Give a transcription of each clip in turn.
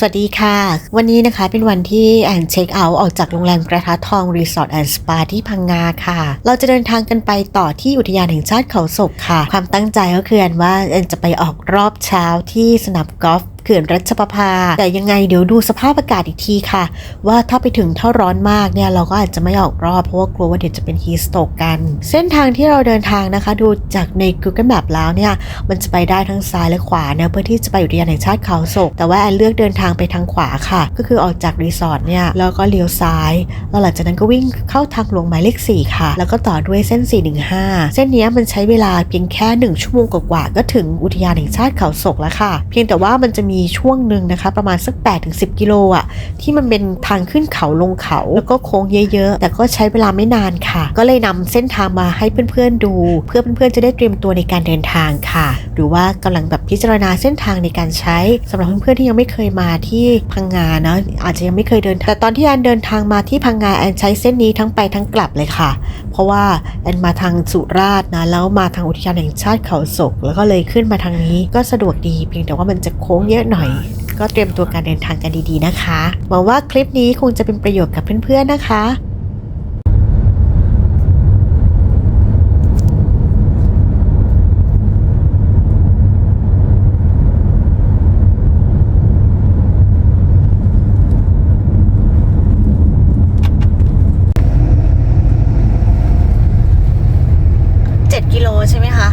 สวัสดีค่ะ วันนี้นะคะเป็นวันที่แอนเช็คเอาท์ออกจากโรงแรมกระทะทองรีสอร์ทแอนด์สปาที่พังงาค่ะ เราจะเดินทางกันไปต่อที่อุทยานแห่งชาติเขาศกค่ะ ความตั้งใจก็คือแอนว่าแอนจะไปออกรอบเช้าที่สนามกอล์ฟ ขื่อนรัชประภา แต่ยังไงเดี๋ยวดูสภาพอากาศอีกทีค่ะ ว่าถ้าไปถึงถ้าร้อนมากเนี่ยเราก็อาจจะไม่ออกรอบเพราะว่ากลัวว่าเดี๋ยวจะเป็นฮีสโตกกัน เส้นทางที่เราเดินทางนะคะ ดูจากใน Google Map แล้วเนี่ยมันจะไปได้ทั้งซ้ายและขวาเนะเพื่อที่จะไปอุทยานแห่งชาติเขาศก แต่ว่าแอนเลือกเดินทางไปทางขวาค่ะ ก็คือออกจากรีสอร์ทเนี่ยแล้วก็เลี้ยวซ้าย แล้วหลังจากนั้นก็วิ่งเข้าทางหลวงหมายเลข 4 ค่ะ แล้วก็ต่อด้วยเส้น 415 เส้นนี้มันใช้เวลาเพียงแค่ 1 ชั่วโมงกว่าๆก็ถึงอุทยานแห่งชาติเขาศกแล้วค่ะ เพียงแต่ว่ามันจะมีีช่วงหนึ่งนะคะ ประมาณสัก8-10 กิโลอะที่มันเป็นทางขึ้นเขาลงเขาแล้วก็โค้งเยอะๆ แต่ก็ใช้เวลาไม่นานค่ะ ก็เลยนำเส้นทางมาให้เพื่อนๆดู เพื่อเพื่อนๆจะได้เตรียมตัวในการเดินทางค่ะ หรือว่ากำลังแบบพิจารณาเส้นทางในการใช้สำหรับเพื่อนๆที่ยังไม่เคยมาที่พังงานะอาจจะยังไม่เคยเดินแต่ตอนที่แอนเดินทางมาที่พังงาแอนใช้เส้นนี้ทั้งไปทั้งกลับเลยค่ะ ราะว่าแอนมาทางสุราษฎร์นะแล้วมาทางอุทยานแห่งชาติเขาศก แล้วก็เลยขึ้นมาทางนี้ก็สะดวกดี เพียงแต่ว่ามันจะโค้งเยอะหน่อย ก็เตรียมตัวการเดินทางกันดีๆนะคะหวังว่าคลิปนี้คงจะเป็นประโยชน์กับเพื่อนๆนะคะ ใช่ไหมคะ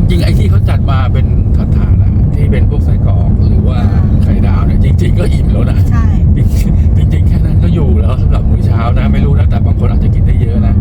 จริง ๆ ไอ้ที่เขาจัดมาเป็นถาดๆนะที่เป็นพวกไส้กรอกหรือว่าไข่ดาวเนี่ยจริง ๆ ก็อิ่มแล้วนะใช่ จริงจริง ๆ แค่นั้นก็อยู่แล้วสำหรับมื้อเช้านะ ไม่รู้นะแต่บางคนอาจจะกินได้เยอะนะ